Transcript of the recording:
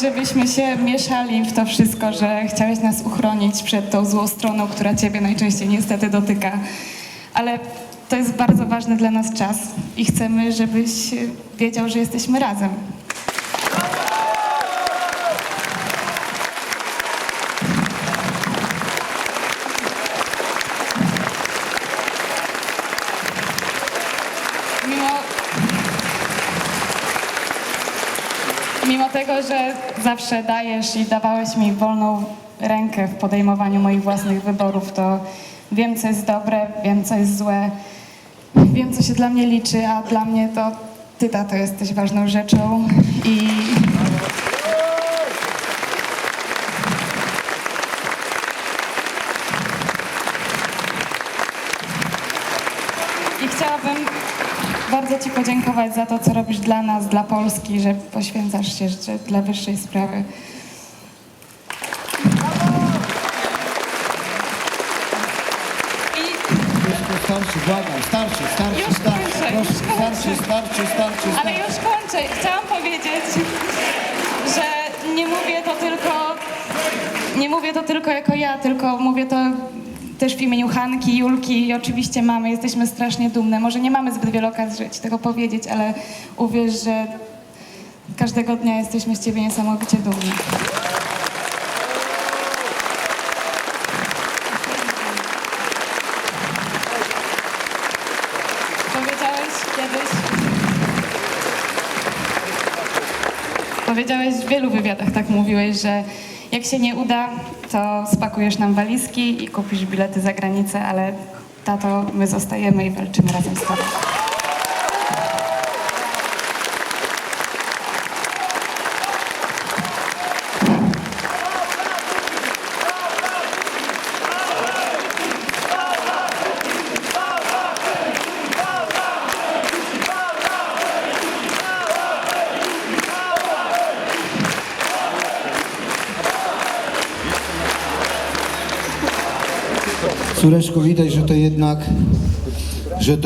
żebyśmy się mieszali w to wszystko, że chciałeś nas uchronić przed tą złą stroną, która ciebie najczęściej niestety dotyka. Ale to jest bardzo ważny dla nas czas i chcemy, żebyś wiedział, że jesteśmy razem. Mimo tego, że zawsze dajesz i dawałeś mi wolną rękę w podejmowaniu moich własnych wyborów, to wiem, co jest dobre, wiem, co jest złe, wiem, co się dla mnie liczy, a dla mnie to ty, tato, jesteś ważną rzeczą i... I chciałabym bardzo Ci podziękować za to, co robisz dla nas, dla Polski, że poświęcasz się że dla wyższej sprawy. Starczy, błagam, starczy, starczy, Już starczy, kończę, proszę, już kończę. starczy, starczy, starczy, ale starczy. już kończę. Chciałam powiedzieć, że nie mówię to tylko, nie mówię to tylko jako ja, tylko mówię to też w imieniu Hanki, Julki i oczywiście mamy. Jesteśmy strasznie dumne. Może nie mamy zbyt wiele okazji ci tego powiedzieć, ale uwierz, że każdego dnia jesteśmy z Ciebie niesamowicie dumni. Powiedziałeś kiedyś. Powiedziałeś w wielu wywiadach, tak mówiłeś, że jak się nie uda, to spakujesz nam walizki i kupisz bilety za granicę, ale tato, my zostajemy i walczymy razem z tobą. Córeczko, widać, że to jednak, że to